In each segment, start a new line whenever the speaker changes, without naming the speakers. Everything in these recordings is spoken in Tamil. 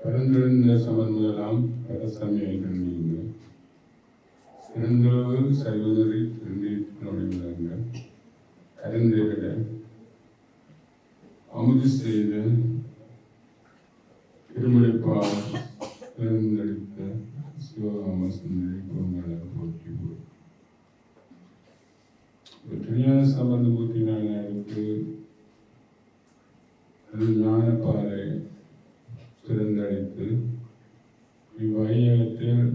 பரந்திருந்த சமன்முதலாம் பரசமயங்கள் நீங்க சிறந்தளவு சைவநெறி திருநீட்டினுடைய கருந்திருட அமுது செய்த திருமணிப்பால் தேர்ந்தெடுத்த சிவகாம சுந்தரி கோமலை போற்றி போய் திருஞான சம்பந்த பூர்த்தி நாயனாருக்கு ஞானப்பாறை சிறந்தழைத்து இவ்வையகத்தில்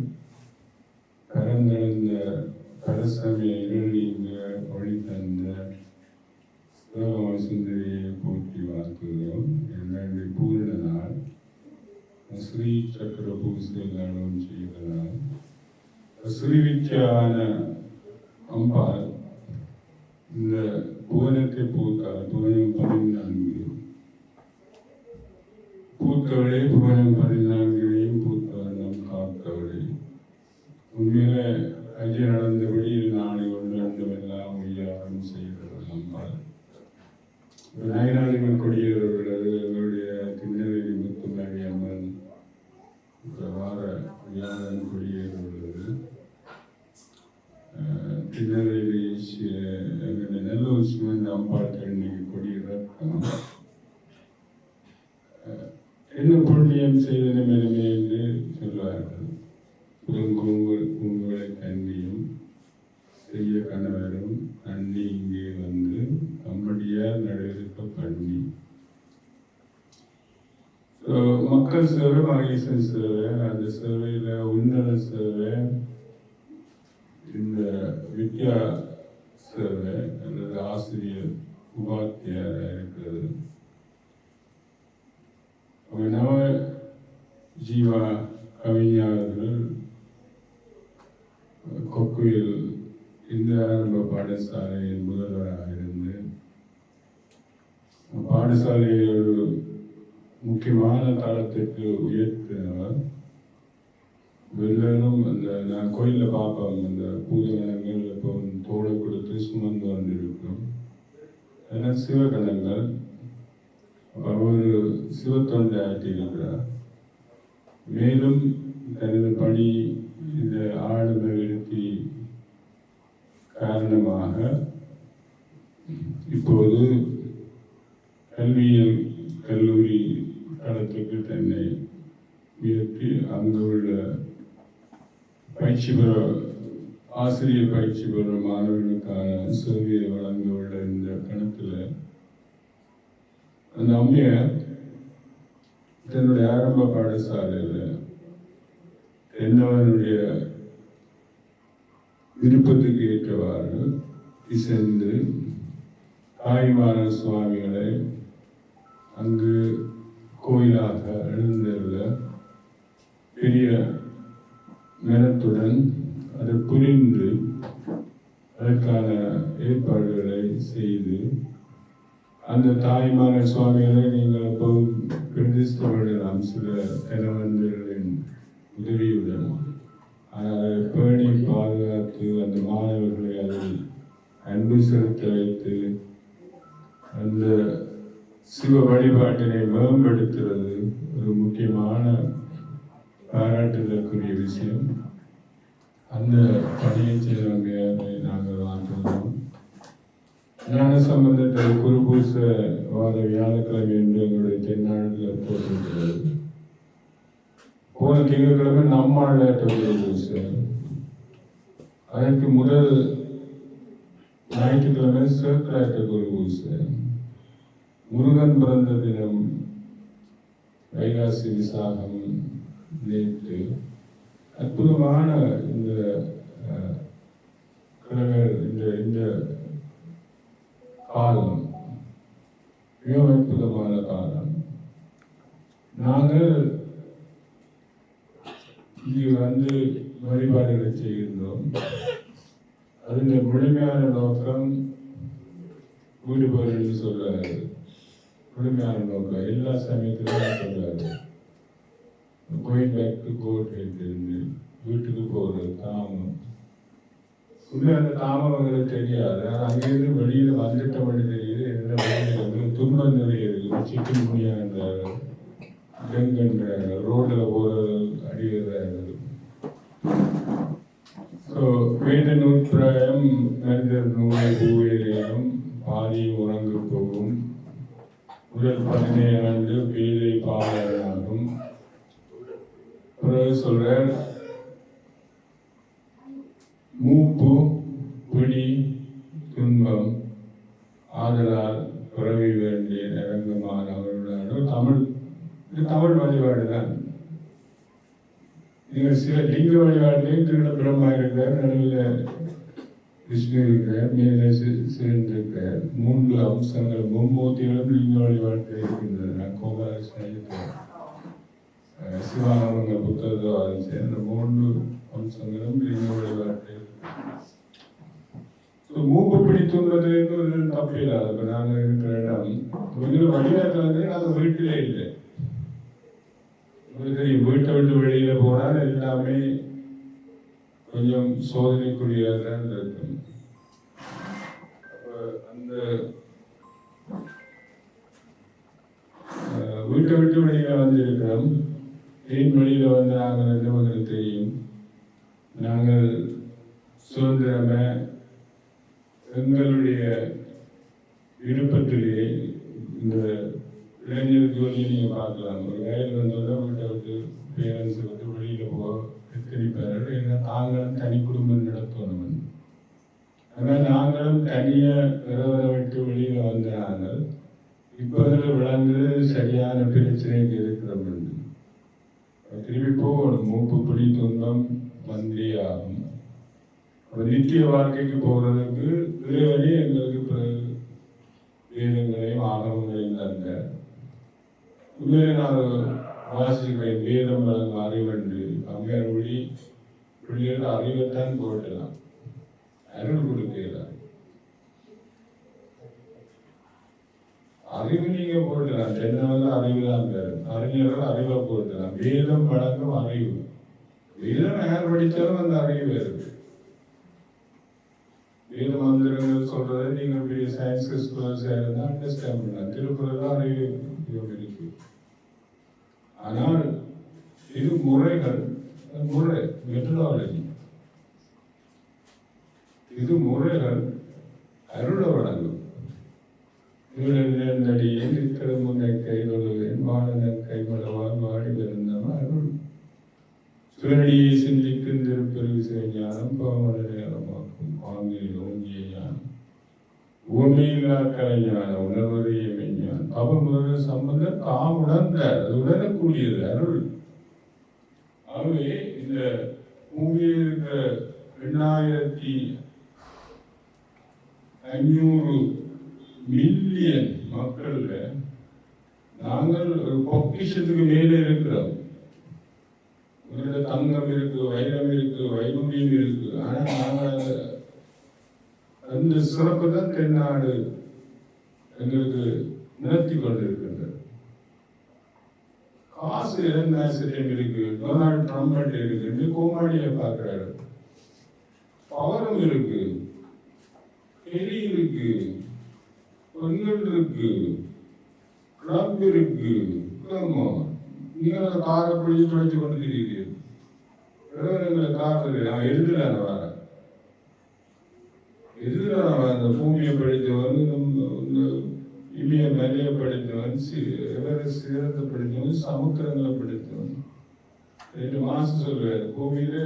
கரந்தெழுந்த கரசமய இருளீங்க வழி தந்த சிவகாம சுந்தரியை போற்றி வாழ்த்துகிறோம். என்னுடைய பூரண நாள் ஸ்ரீ சக்கர பூசைகளும் செய்தனால் ஸ்ரீவித்தியான அம்பாள் இந்த புவனத்தை பூத்தார் புவனம் பதினான்கு. பூத்தவளே புவனம் பதினான்கையும் பூத்தவர்ணம் நம் காத்தவளே உண்மையில அஜி நடந்தபடி நாளை கம்படியார் நடுவிருக்க பண்ணி So, மக்கள் சேவை மகேசன் சேவை அந்த சேவையில் உன்னத சேவை இந்த வித்யா சேவை அல்லது ஆசிரியர் உபாத்தியாராக இருக்கிறது அவங்க நவ ஜீவா கவிஞர்கள் கொக்குயில் இந்த ஆரம்ப பாடசாலையின் முதல்வராக பாடசாலையை ஒரு முக்கியமான தளத்துக்கு உயர்த்தினவர் வெள்ளரும் அந்த நான் கோயிலில் பார்ப்போம் அந்த பூஜகணங்கள் இப்போ தோலை கொடுத்து சுமந்து வந்திருக்கும். ஏன்னா சிவகணங்கள். அவர் சிவத்தொண்டை ஆற்றியிருக்கிறார். மேலும் தனது பணி இந்த ஆளுமை எழுத்தி காரணமாக இப்போது கல்வியியல் கல்லூரி தளத்துக்கு தன்னை உயர்த்தி அங்கு உள்ள பயிற்சி பெற ஆசிரியர் பயிற்சி பெற மாணவர்களுக்கான சேவையை வழங்க உள்ள இந்த கணத்தில் அந்த அம்மையார் தன்னுடைய ஆரம்ப பாடசாலையில் என்னவனுடைய விருப்பத்துக்கு ஏற்றவாறு இசைந்து தாய்மான சுவாமிகளை அங்கு கோயிலாக எழுந்துள்ள பெரிய மனத்துடன் அதை புரிந்து அதற்கான ஏற்பாடுகளை செய்து அந்த தாய்மான சுவாமிகளை நீங்கள் இப்போ பிரதிஷ்டப்படலாம் சில கணவன்களின் உதவியுடன் அதை பேணி பாதுகாத்து அந்த மாணவர்களை அதில் அன்பு செலுத்த வைத்து அந்த சிவ வழிபாட்டினை மேம்படுத்துவது ஒரு முக்கியமான பாராட்டுதற்குரிய விஷயம். அந்த பணியை செய்தவங்க நாங்கள் வாழ்த்துகிறோம் ஞான சம்பந்தத்தை குருபூச வார வியாழக்கிழமை என்று எங்களுடைய தென்னாட்டில் போட்டிருக்கிறது. போன திங்கட்கிழமை நம்மாழ்வாட்ட குருபூச அதற்கு முதல் ஞாயிற்றுக்கிழமை சேக்கராட்ட குருபூச. முருகன் பிறந்த தினம் வைகாசி விசாகம் நேற்று அற்புதமான இந்த அஹ், கிழமை இந்த இந்த காலம் மிக அற்புதமான காலம். நாங்கள் இங்கு வந்து வழிபாடுகளை செய்கின்றோம். அதில் முழுமையான நோக்கம் வீடுபாடு போறேன்னு சொல்றாரு. கொடுமையான நோக்கம். எல்லா சமயத்திலும் சொல்றாரு கோயில் பேக் டு கோட் எடுத்திருந்து வீட்டுக்கு போகிறது தாமம். உண்மை அந்த தாமம் தெரியாது. ஆனா அங்கேருந்து வெளியில் வந்துட்டோம்னு தெரியுது. என்ன வெளியில் வந்து துன்பம் நிறைய இருக்குது சிக்கன் குனியான்றாரு டெங்குன்றார்கள் ரோட்டில் போகிறது அடிக்கிறார்கள் ஸோ வேத நூற்றாயம் மனிதர் நூலை பூவேறியும் பாதி உறங்கு போகும். முதல் பதினேழு ஆண்டு பேதை பாலனாகும் பிறகு சொல்றார் மூப்பு பிடி துன்பம் ஆதலால் பிறவி வேண்டிய நிரங்கமானவர்களான தமிழ் இது தமிழ் வழிபாடு தான். நீங்கள் சில லிங்க வழிபாட்டிலையும் திருட பிரம்மா இருக்கிறார் நடுவில் விஷ்ணு மேலே சி- மூன்று அம்சங்கள் மும்மூர்த்திகளும் லிங்க வாழ்க்கை இருக்கின்றன. கோபாலகிருஷ்ணன் சிவானந்த புத்தகவாதம் சேர்ந்த மூன்று அம்சங்களும் லிங்க வாழ்க்கை ஸோ மூக்கு பிடித்துங்கிறது ஒரு தப்பு இல்லை இப்போ நாங்கள் இருக்கிற இடம். கொஞ்சம் வழிபாட்டில் வந்து நாங்கள் வீட்டிலே இல்லை. உங்களுக்கு வீட்டை விட்டு வெளியில் போனால் எல்லாமே கொஞ்சம் சோதனைக்குரியதாக இருக்கும். அந்த அஹ், வீட்டை விட்டு வெளியில வந்திருக்கிறோம். ஏன் வழியில வந்து நாங்கள் உங்களுக்கு தெரியும் நாங்கள் சுதந்திரம எங்களுடைய விருப்பத்திலேயே இந்த இளைஞர் ஜோலியை நீங்கள் பார்க்கலாம். ஒரு வயல் வந்தோட வீட்டை விட்டு பேரண்ட்ஸை விட்டு வெளியில போக எத்தனிப்பார்கள் ஏன்னா தாங்களும் தனி குடும்பம் நடத்தணும் ஆனால் நாங்களும் தனியா விரவரை விட்டு வெளியில வந்த நாங்கள் இப்போதில் விளங்குறது சரியான பிரச்சனைக்கு இருக்கிறோம் திருப்பி போகணும். மூப்பு பிடி துன்பம் வந்தே ஆகும். நித்திய வாழ்க்கைக்கு போகிறதுக்கு இறைவனே எங்களுக்கு பிறகு வேதங்களையும் ஆகவங்களையும் தந்த. உண்மையிலே நான் வாசிக்கிறேன் வேதம் வழங்கும் அறிவென்று அம்மையார் மொழி பிள்ளைகள் அறிவைத்தான் போட்டலாம் அருள் கொடுக்கலாம் அறிவு நீங்க போட்டலாம் தென்னவங்க அறிவு தான் பேரு அறிஞர்கள் அறிவை போட்டலாம் வேதம் வழங்கும் அறிவு. வேதம் யார் படித்தாலும் அந்த அறிவு இருக்கு வேத மந்திரங்கள் சொல்றதை நீங்க பெரிய சயின்ஸ் ஸ்கூல்ஸ் இருந்தால் அண்டர்ஸ்டாண்ட் பண்ணலாம். திருக்குறள் தான் அறிவு. இருக்கு ஆனால் இது முறைகள் முறை மெத்தடாலஜி இது முறைகள் அருள வழங்கும் இவரடியே நிற்கிற முன்னை கைகொள்வேன் வாழன கைமளவால் வாடி வருந்தவன் அருள் சிவனடியை சிந்திக்கும் திருப்பெருகு சிவஞானம் பாவன ஆங்கில ஓங்கிய ஞானம் பூமியில்லா கலைஞானம் உணர்வறிய மெஞ்ஞானம் அவன் சம்பந்தம் தாம் உணர்ந்தார் அது உணரக்கூடியது அருள். ஆகவே இந்த பூமியில் இருக்கிற எண்ணாயிரத்தி ஐநூறு மில்லியன் மக்கள்ல நாங்கள் ஒரு பொக்கிஷத்துக்கு மேலே இருக்கிறோம். உங்கள்ட்ட தங்கம் இருக்கு வைரம் இருக்கு வைடூரியம் இருக்கு. ஆனா நாங்கள் அந்த- சிறப்பு தான் தென்னாடு எங்களுக்கு நிறுத்தி கொண்டிருக்கின்றது. காசு இரண்டாயிரம் இருக்கு டொனால்ட் ட்ரம்ப் இருக்கு கோமாளியை பார்க்கிறாரு. பவரும் இருக்கு எலி இருக்கு பெண்கள் இருக்கு கிளப் இருக்கு நீங்கள் காரை பிடிச்சு துடைச்சு கொண்டு திரியுது விவரங்களை கார் அவன் எழுதுறான் வர எதிரில் அந்த பூமியை படித்தவன் இந்த இமய மலையை படித்தவன் சி- எவரெஸ்ட் சிகரத்தை படித்தவன் சமுத்திரங்களை படித்தவன். ரெண்டு மாசம் சொல்லுவார் பூமியில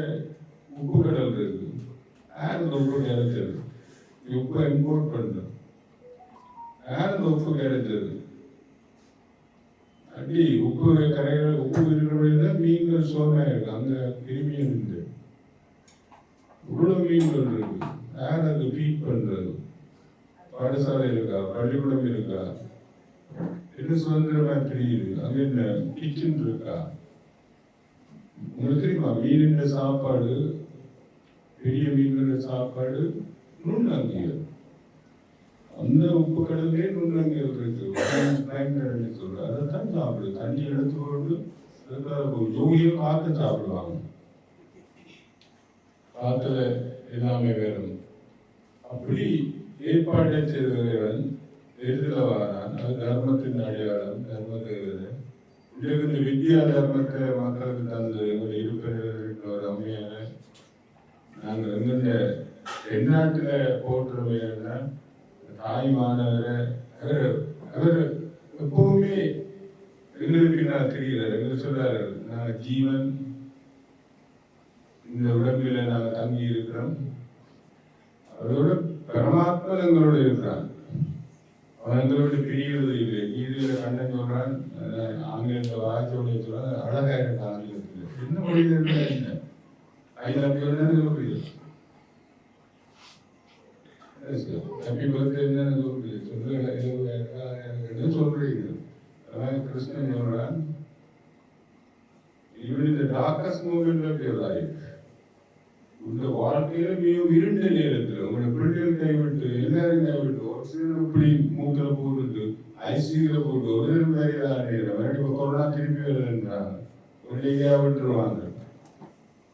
உப்பு கடல் இருக்கு. யார் இந்த உப்பு கிடைச்சது உப்பை இம்போர்ட் பண்றோம். யார் இந்த உப்பு கிடைச்சது அடி உப்பு கரைகள் உப்பு இருக்கிற மீன்கள் சோமையா இருக்கு அந்த கிருமியும் உண்டு. இவ்வளவு மீன்கள் இருக்கு. யார் அது ஃபீட் பண்றது? பாடசாலை இருக்கா? பள்ளிக்கூடம் இருக்கா? என்ன சுதந்திரமா தெரியுது? அங்க என்ன? கிச்சன் இருக்கா? உங்களுக்கு தெரியுமா? மீனின் சாப்பாடு பெரிய மீன்கள சாப்பாடு நுண்ணங்கியல் அந்த உப்பு கடலே நுண்ணங்கியல் இருக்கு பயங்கரம்னு சொல்ற அதைத்தான் சாப்பிடு தண்ணி எடுத்து போட்டு ஜோகியம் காத்து சாப்பிடுவாங்க. காத்துல எல்லாமே வேறும் அப்படி ஏற்பாட்டை செய்தவன் எதிரில் வாரான். அது தர்மத்தின் அடையாளம் தர்மதேவதை இன்றைக்கு இந்த வித்யா தர்மத்தை மக்களுக்கு தந்து ஒரு இருக்கிற ஒரு அம்மையால நாங்கள் எங்கெந்த தென்னாட்டில் போட்டுருவையா தாய் மாணவரை அவர் அவர் எப்பவுமே எங்களுக்கு நான் தெரியல. எங்களுக்கு சொல்றாரு நாங்கள் ஜீவன் இந்த உடம்பில நாங்கள் தங்கி இருக்கிறோம். அதோட பரமாத்மா எங்களோட இருக்கிறான். அவன் எங்களோட பிரிவது இல்லை. கீதையில கண்ணன் சொல்றான் அஹ் ஆங்கிலத்தை வாய்ச்சோட சொல்றான் அழகா இருக்கு ஆங்கிலத்தில் என்ன மொழியில இருந்தா என்ன சொல்றது ஹாப்பி பர்த்டே சொல்றீங்க சொல்லுங்க சொல்றீங்க? அதான் கிருஷ்ணன் சொல்றான் even இந்த the darkest of your life உங்க வாழ்க்கையில மிகவும் இருண்ட நேரத்தில் உங்களோட பிள்ளைகள் கைவிட்டு எல்லாரும் கைவிட்டு ஒரு சிலர் இப்படி மூக்கில் போட்டு ஐசியூல போட்டு ஒரு நேரம் நேரம் மறுபடியும் கொரோனா திருப்பி வருதுன்றாங்க. பிள்ளைங்க விட்டுருவாங்க.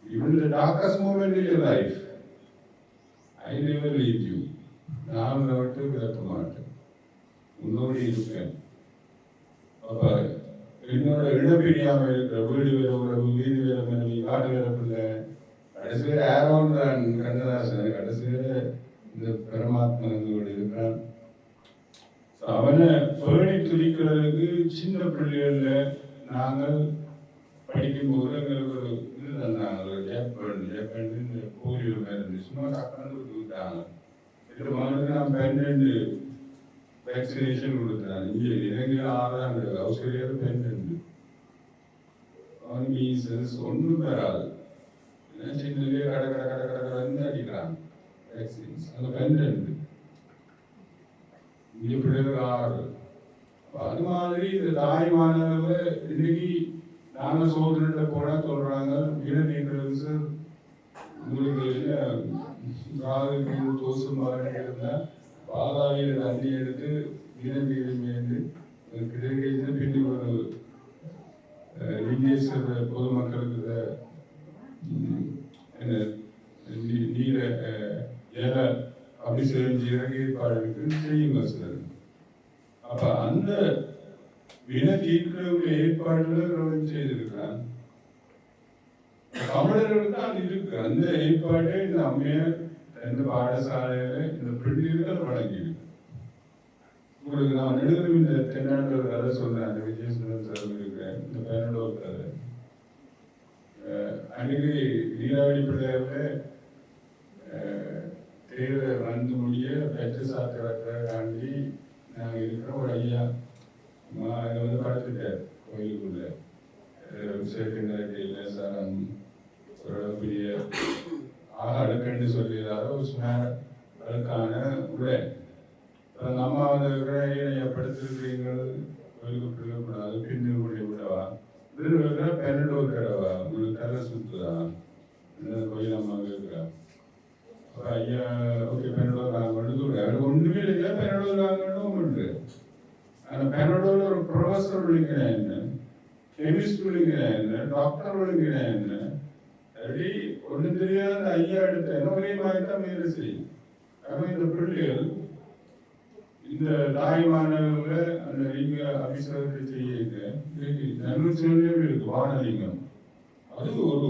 Even இந்த darkest moment in your life I never leave you. நான் விட்டு விலக்க மாட்டேன் உன்னோடு இருப்பேன் அப்ப என்னோட இழப்பிடியாம இருக்கிற வீடு வேற உறவு வீடு வேற மனைவி காடு வேற பிள்ளை கடைசி யாரோன் கண்ணதாசன் கடைசியில் இந்த பரமாத்மா இருக்கிறான் அவனை பேணி துதிக்கிறதுக்கு சின்ன பிள்ளைகள்ல நாங்கள் படிக்கும்போது எங்களுக்கு ஒரு இது தந்தாங்க ஒரு ஜேப்பன் ஜேப்பன் போலியோ மேலே சும்மா டக்குன்னு விட்டாங்க எட்டு மகனுக்கு நான் பன்னெண்டு வேக்சினேஷன் கொடுக்குறாங்க. இங்கே இலங்கையில் ஆறாம் ஆஸ்திரேலியாவில் பன்னெண்டு அவன் மீசல்ஸ் ஒன்றும் பெறாது ஏன்னா சின்னதுலேயே கடை கடை கடை கடை கடைன்னு அடிக்கிறாங்க. வேக்சின்ஸ் அங்கே பன்னெண்டு இங்கே பிள்ளைகள் ஆறு. அப்ப அது மாதிரி இந்த தாய்மானவர்கள் இன்னைக்கு நாங்கள் சோதனையில போனால் சொல்றாங்க. வீடு சார் உங்களுக்கு என்ன? காதுக்கு தோசு மாதிரி இருந்தால் தண்ணி எடுத்து வீரவீரம் மேய்ந்து கிடைக்கிறது பின்னி ஒரு லிங்கேஸ்வர பொதுமக்களுக்கு என்ன, நீ- நீர செய்யுங்க சார் அப்ப அந்த வின தீர்க்கக்கூடிய ஏற்பாடுகளை செய்திருக்கிறான் தமிழர்களுக்கு தான் இருக்கு. அந்த ஏற்பாடே இந்த அம்மையார் இந்த பாடசாலையில இந்த பிள்ளைகள் வழங்கியிருக்கு உங்களுக்கு நான் எழுதும் இந்த தென்னாட்டு கதை சொல்றேன் அந்த விஜயசுந்தரம் சார் இருக்கிறேன் இந்த பன்னெண்டு கதை. அன்றைக்கு நீராவடி பிள்ளையார்ல தேர்தல் வந்து முடிய பெற்று தாண்டி நாங்கள் இருக்கிற ஒரு ஐயா. மா- இங்க வந்து படுத்துட்டார் கோயிலுக்குள்ள. சேர்க்கின்ற சாரம் ஒரு பெரிய ஆக அடுக்கண்டு சொல்லியதாக ஒரு சுமார் அதுக்கான உடை. அந்த அம்மா வந்து இருக்கிற ஏனைய படுத்திருக்கிறீங்க கோயிலுக்கு பிள்ளக்கூடாது விடவா? இருக்கிற பன்னெண்டு ஒரு கடவா உங்களுக்கு கரை சுத்துதா? இந்த கோயில் அம்மா இருக்கிறா. அப்ப ஐயா ஓகே பன்னெண்டு நாங்கள் கொண்டு ஒன்றுமே உண்டு. ஒரு ப்ரொஃபஸர் என்ன கெமிஸ்ட் என்ன டாக்டர் என்ன அடி ஒன்றும் தெரியாத அந்த ஐயா எடுத்த என்ன ஒரே மாதிரி முயற்சி செய்யும் இந்த பிள்ளைகள் இந்த தாய்மானவங்க அந்த லிங்க அபிஷேகத்தை செய்ய நன்மையிலே இருக்கு வானலிங்கம் அது ஒரு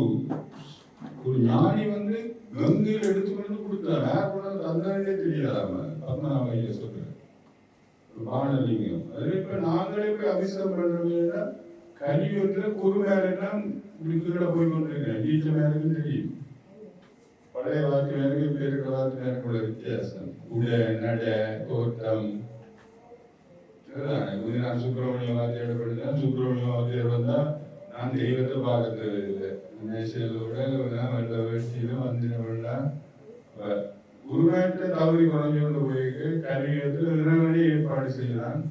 ஒரு ஞானி வந்து கங்கையில் எடுத்துக்கொண்டு கொடுத்தார் யார் கொண்டு தந்தாண்டே தெரியாதாம பத்மநாப ஐயா சொல்றேன் வானலிங்கம் அது இப்ப நாங்களே போய் அபிஷேகம் பண்றோம்னா கலியுகத்துல குரு மேலாம் இப்படி போய் கொண்டிருக்கிறேன் நீச்ச மேலும் தெரியும். பழைய வாக்கு மேலுக்கு இப்ப இருக்கிற வாக்கு மேலுக்கு உள்ள வித்தியாசம். உட நட தோட்டம் இது நான் சுப்பிரமணிய வாத்தியோட படித்தேன் சுப்பிரமணிய வாத்தியார் வந்தா நான் தெய்வத்தை பார்க்கறது இல்லை. மேசையிலோட வெள்ள வேட்டியில வந்தின வெள்ளம் குருநாட்டை தவறி குறைஞ்சு கொண்டு போயிருக்கு கலியுகத்தில் இறைவனே ஏற்பாடு செய்யலாம்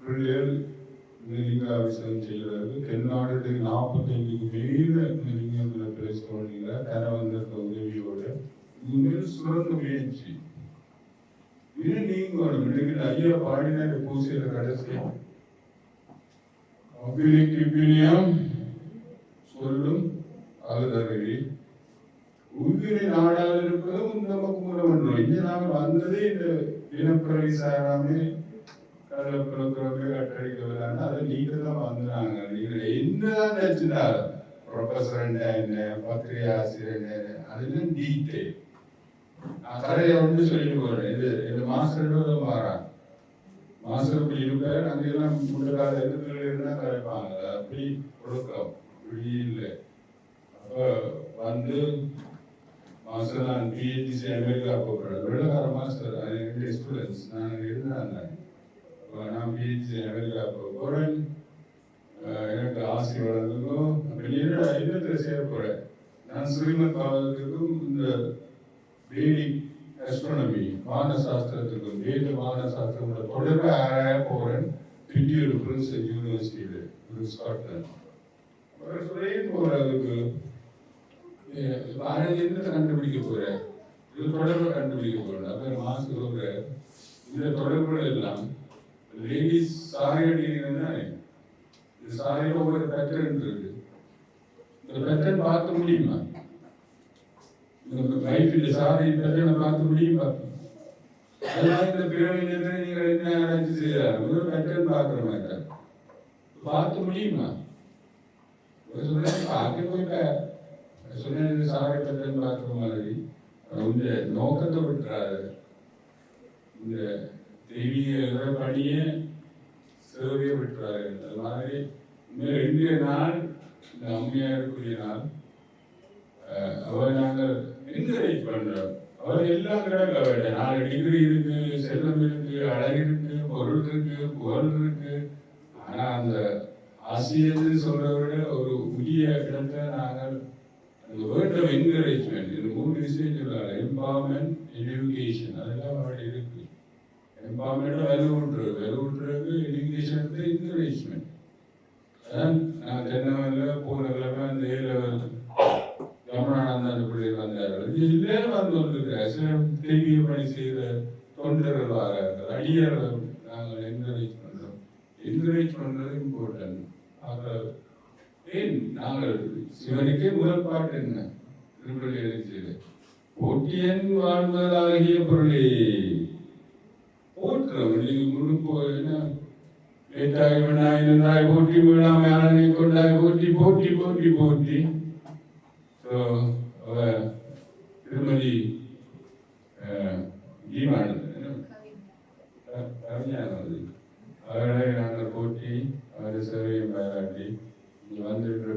பிள்ளைகள் லிங்காபிஷேகம் செய்கிறது தென்னாடு நாற்பத்தைந்துக்கு மேல லிங்கங்களை பேசுவாங்க கரவந்தத்த உதவியோட உண்மையில் சிறந்த முயற்சி இது நீங்க இன்னைக்கு ஐயா பாடின பூசையில கடைசி அபிலிக்கு பிரியம் சொல்லும் அழுதறி உயிரை நாடாக இருப்பதும் நமக்கு மூலம் ஒன்று இங்கே நாங்கள் வந்ததே இந்த இனப்பிரவி சாராமே அதில் பிறக்கிறவங்க கட்டடிக்க அதை நீங்கள் தான் வந்துறாங்க நீங்கள் என்னதான் ப்ரொஃபஸர் என்ன பத்திரிகை ஆசிரியர் என்ன அதெல்லாம் டீட்டெயில் நான் வந்து சொல்லிட்டு போறேன். இது இந்த மாஸ்டர் மாறா மாஸ்டர் இப்படி இருப்பார் அங்கெல்லாம் முன்னகால இருந்தால் கரைப்பாங்க. அப்படி ஒழுக்கம் இப்படி இல்லை. அப்போ வந்து மாஸ்டர் நான் பிஹெச்சி அமெரிக்கா போகிறேன் வெள்ளக்கார மாஸ்டர் என்னுடைய ஸ்டூடெண்ட்ஸ் நான் இருந்தாங்க நான் பிஹெச்சி அமெரிக்கா போகிறேன் எனக்கு ஆசை வளர்ந்துக்கும் என்னோட இன்னத்தில் சேர போகிறேன் நான் ஸ்ரீமத் பாவத்துக்கும் இந்த வேதிக் அஸ்ட்ரானமி வான சாஸ்திரத்துக்கும் வேத வான சாஸ்திரமோட தொடர்பை ஆராய போகிறேன் பிடியூர் பிரின்ஸ் யூனிவர்சிட்டியில் ஒரு ஸ்காட்லாண்ட் அப்புறம் அவர் போகிற அதுக்கு ஆராய் என்னத்தை கண்டுபிடிக்க போகிறேன் இது தொடர்பை கண்டுபிடிக்க போகிறேன் அப்புறம் மாசு போகிற இந்த தொடர்புகள் எல்லாம் லேடிஸ் சாரி அடிக்கிறீங்கன்னா இந்த சாரியில் ஒவ்வொரு பேட்டர்ன் இருக்கு இந்த பேட்டர்ன் பார்க்க முடியுமா இந்த பைப் இந்த சாரி பேட்டர்னை பார்க்க முடியுமா அதனால இந்த பிறவிலிருந்து நீங்கள் என்ன ஆராய்ச்சி செய்யறாரு ஒரு பேட்டர்ன் பார்க்குற மாதிரி பார்க்க முடியுமா ஒரு சொல்றேன் பார்க்க போயிட்டார் சொன்னேன் சாரி பேட்டர்ன் பார்க்குற மாதிரி இந்த நோக்கத்தை விட்டுறாரு இந்த தெய்வீக படியே சேவையை விட்டுறாரு அது மாதிரி இன்னும் ரெண்டு நாள் இந்த அம்மையாருக்குரிய நாள். அவர் நாங்கள் என்கரேஜ் பண்றோம். அவர் எல்லாம் கிடக்க நாலு டிகிரி இருக்கு செல்லம் இருக்கு அழகு இருக்கு பொருள் இருக்கு புகழ் இருக்கு. ஆனா அந்த ஆசிரியர் சொல்றதை விட ஒரு உரிய இடத்தை நாங்கள் அந்த வேர்ட் ஆஃப் என்கரேஜ்மெண்ட் இந்த மூணு விஷயம் சொல்றாரு எம்பவர்மெண்ட் எஜுகேஷன் அதெல்லாம் அவர்கிட்ட இருக்கு எம்பவர்மெண்ட் வலுவுட்டுறது வலுவுட்டுறது எஜுகேஷன் என்கரேஜ்மெண்ட் அதான் நான் தென்னவரில் போன அந்த ஏ லெவல் ரமணானந்த பிள்ளைகள் வந்தார்கள் இதிலே வந்து கொண்டிருக்கிற சில தெய்வீக பணி செய்கிற தொண்டர்கள் வாரார்கள் அடியார்கள் நாங்கள் என்கரேஜ் பண்ணுறோம் என்கரேஜ் பண்ணுறது இம்பார்ட்டன்ட் ஆக ஏன் நாங்கள் சிவனுக்கே முதல் பாட்டு என்ன? திருப்பள்ளி எழுச்சியில் ஒட்டியன் வாழ்வதாகிய பொருளே போற்றுறோம் நீங்க முழு போயினா விழாமை அரணை கொண்டாய் போற்றி போற்றி போற்றி போற்றி ஸோ திருமதி கவிஞானது அவர்களை நாங்கள் பாராட்டி இங்கே வந்திருக்கிற